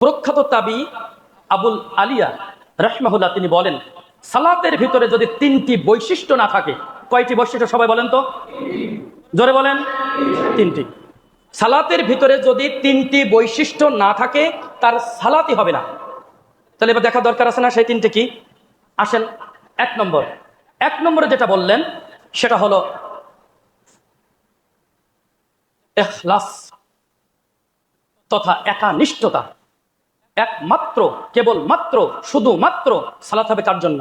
প্রখ্যাত তাবি আবুল আলিয়া রহমাহুল্লাহ, তিনি বলেন, সালাতের ভিতরে যদি তিনটি বৈশিষ্ট্য না থাকে, কয়টি বৈশিষ্ট্য সবাই বলেন তো? জোরে বলেন, তিনটি। সালাতের ভিতরে যদি তিনটি বৈশিষ্ট্য না থাকে, তার সালাতই হবে না। তাহলে এবার দেখা দরকার আছে না সেই তিনটে কি? আসেন, এক নম্বর। এক নম্বরে যেটা বললেন, সেটা হলো, এখলাস তথা একানিষ্ঠতা। একমাত্র কেবল মাত্র শুধুমাত্র সালাত হবে কার জন্য?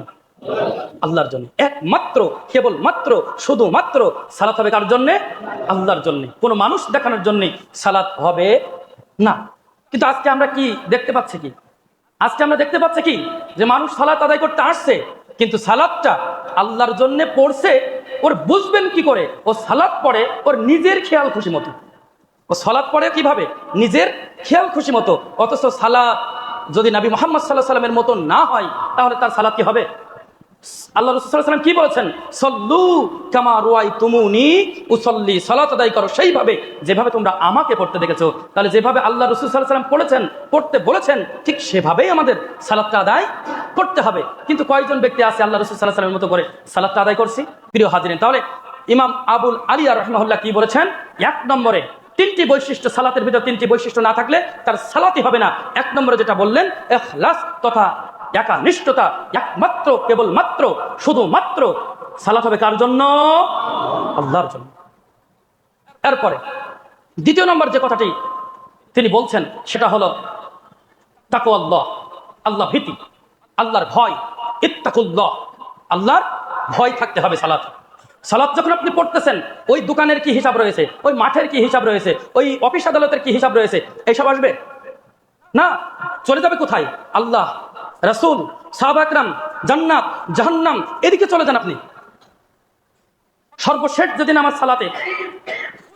আল্লাহর জন্য। একমাত্র কেবল মাত্র শুধুমাত্র সালাত হবে কার জন্যে? আল্লাহর জন্য। কোনো মানুষ দেখানোর জন্য সালাত হবে না। কিন্তু আজকে আমরা কি দেখতে পাচ্ছি কি? আজকে আমরা দেখতে পাচ্ছি কি? যে মানুষ সালাত আদায় করতে আসছে, কিন্তু সালাদটা আল্লাহর জন্য পড়ছে, ওর বুঝবেন কি করে? ও সালাদ পড়ে ওর নিজের খেয়াল খুশি মতো। ও সালাদ পড়ে কীভাবে? নিজের খেয়াল খুশি মতো। অথচ সালাদ যদি নবী মোহাম্মদ সাল্লাহ সাল্লামের মতো না হয়, তাহলে তার সালাদ কি হবে? আল্লাহ রসুলাম কি বলেছেন? সল্লু কামা রুয়াই তুমুনি উসল্লি, সালাত আদায় করো সেইভাবে, যেভাবে তোমরা আমাকে পড়তে দেখেছ। তাহলে যেভাবে আল্লাহ রসুল সাল্লাম পড়েছেন, পড়তে বলেছেন, ঠিক সেভাবেই আমাদের সালাদটা আদায় করতে হবে। কিন্তু কয়েকজন ব্যক্তি আছে আল্লাহ রসুল সাল্লাহ সাল্লামের মতো করে সালাদটা আদায় করছি? প্রিয় হাজিরেন, তাহলে ইমাম আবুল আলিয়া রহমাহুল্লাহ কি বলেছেন? এক নম্বরে তিনটি বৈশিষ্ট্য, সালাতের ভিতর তিনটি বৈশিষ্ট্য না থাকলে তার সালাতি হবে না। এক নম্বরে যেটা বললেন, এখলাস তথা একা নিষ্ঠতা একমাত্র, কেবলমাত্র, শুধুমাত্র সালাত হবে কার জন্য? আল্লাহর জন্য। এরপরে, দ্বিতীয় নম্বর যে কথাটি তিনি বলছেন, সেটা হলো তাকু আল্লাহ আল্লাহ ভীতি, আল্লাহর ভয়, ইত্তাকুল্লাহ, আল্লাহর ভয় থাকতে হবে সালাত। সালাদ যখন আপনি পড়তেছেন, ওই দোকানের কি হিসাব রয়েছে? ওই মাঠের কি হিসাব রয়েছে? ওই অফিস আদালতের কি হিসাব রয়েছে? এইসব আসবে? না। চলে যাবে কোথায়? আল্লাহ, রসুল, সাহাব আকরাম জান্নাত, জাহান্নাম, এদিকে চলে যান আপনি। সর্বশেষ যেদিন আমার সালাতে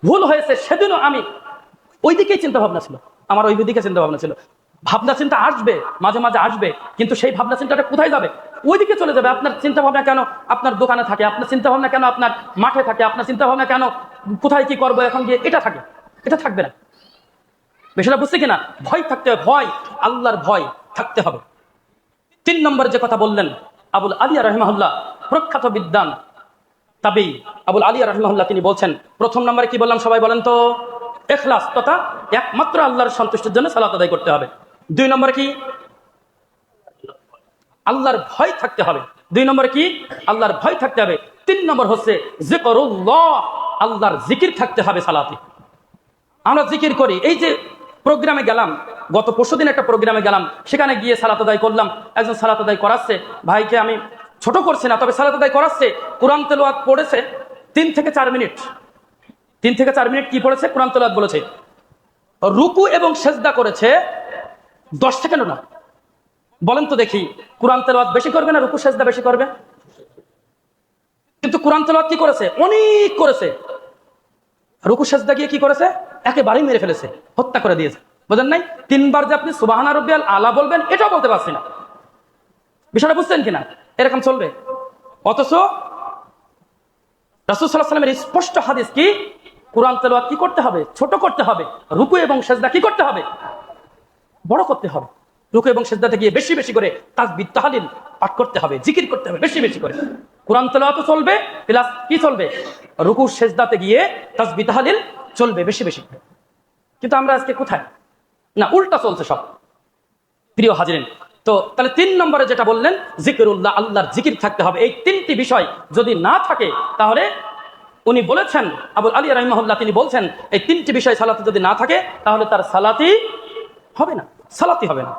ভুল হয়েছে, সেদিনও আমি ওই দিকেই চিন্তা ভাবনা ছিল। আমার ওই দিকে চিন্তা ভাবনা ছিল। ভাবনা চিন্তা আসবে, মাঝে মাঝে আসবে, কিন্তু সেই ভাবনা চিন্তাটা কোথায় যাবে? ওইদিকে চলে যাবে, আপনার চিন্তা ভাবনা কেন আপনার দোকানে থাকে, আপনার চিন্তা ভাবনা কেন আপনার মাঠে থাকে, আপনার চিন্তা ভাবনা কেন কোথায় কি করব, এখন গিয়ে এটা থাকে, এটা থাকবে না। বিষয়টা বুঝছে কিনা? ভয় থাকতে হবে, ভয়, আল্লাহর ভয় থাকতে হবে। তিন নম্বরে যে কথা বললেন, আবুল আলিয়া রহমাহুল্লাহ, প্রখ্যাত বিদ্যান তাবেই আবুল আলিয়া রহমাহুল্লাহ তিনি বলছেন, প্রথম নম্বরে কি বললাম সবাই বলেন তো? এখলাস তথা একমাত্র আল্লাহর সন্তুষ্টির জন্য সালাত আদায় করতে হবে। দুই নম্বরে কি? আল্লাহর ভয় থাকতে হবে। দুই নম্বরে কি? আল্লাহর ভয় থাকতে হবে। তিন নম্বর হচ্ছে জিকরুল্লাহ, আল্লাহর জিকির থাকতে হবে সালাতে। আমরা জিকির করি। এই যে প্রোগ্রামে গেলাম, গত পরশু দিন একটা প্রোগ্রামে গেলাম, সেখানে গিয়ে সালাত আদায় করলাম। একজন সালাত আদায় করাচ্ছে, ভাইকে আমি ছোট করছি না, তবে সালাত আদায় করাচ্ছে। কোরআন তেলোয়াত পড়েছে তিন থেকে চার মিনিট। তিন থেকে চার মিনিট কি পড়েছে? কোরআন তেলোয়াত বলেছে, রুকু এবং সেজদা করেছে দশ সেকেন্ডও না। বলেন তো দেখি, কোরআন তেলাওয়াত বেশি করবে না রুকু সেজদা বেশি করবে? কিন্তু কোরআন তেলাওয়াত কি করেছে? অনেক করেছে। রুকু সেজদা গিয়ে কি করেছে? একেবারেই মেরে ফেলেছে, হত্যা করে দিয়েছে। বুঝেন নাই? তিনবার যে আপনি সুবাহানা রব্বিয়াল আলা বলবেন, এটাও বলতে পারছি না। বিষয়টা বুঝছেন কিনা? এরকম চলবে। অথচ রাসুল সাল্লাহ সাল্লামের স্পষ্ট হাদিস কি? কোরআন তেলাওয়াত কি করতে হবে? ছোট করতে হবে। রুকু এবং সেজদা কি করতে হবে? বড় করতে হবে। রুকু এবং সেজদাতে গিয়ে বেশি বেশি করে তাজবিদ তাহালিল পাঠ করতে হবে, জিকির করতে হবে বেশি বেশি করে। কোরআন তেলাওয়াত চলবে প্লাস কি চলবে? রুকু সেজদাতে গিয়ে তাজবিদ তাহালিল চলবে বেশি বেশি করে। কিন্তু আমরা আজকে কোথায়? না, উল্টা চলছে সব। প্রিয় হাজিরেন, তো তাহলে তিন নম্বরে যেটা বললেন, জিকিরুল্লাহ, আল্লাহর জিকির থাকতে হবে। এই তিনটি বিষয় যদি না থাকে, তাহলে উনি বলেছেন, আবুল আলী রহমহল্লা তিনি বলছেন, এই তিনটি বিষয় সালাতে যদি না থাকে, তাহলে তার সালাতি হবে না। সালাতি হবে না।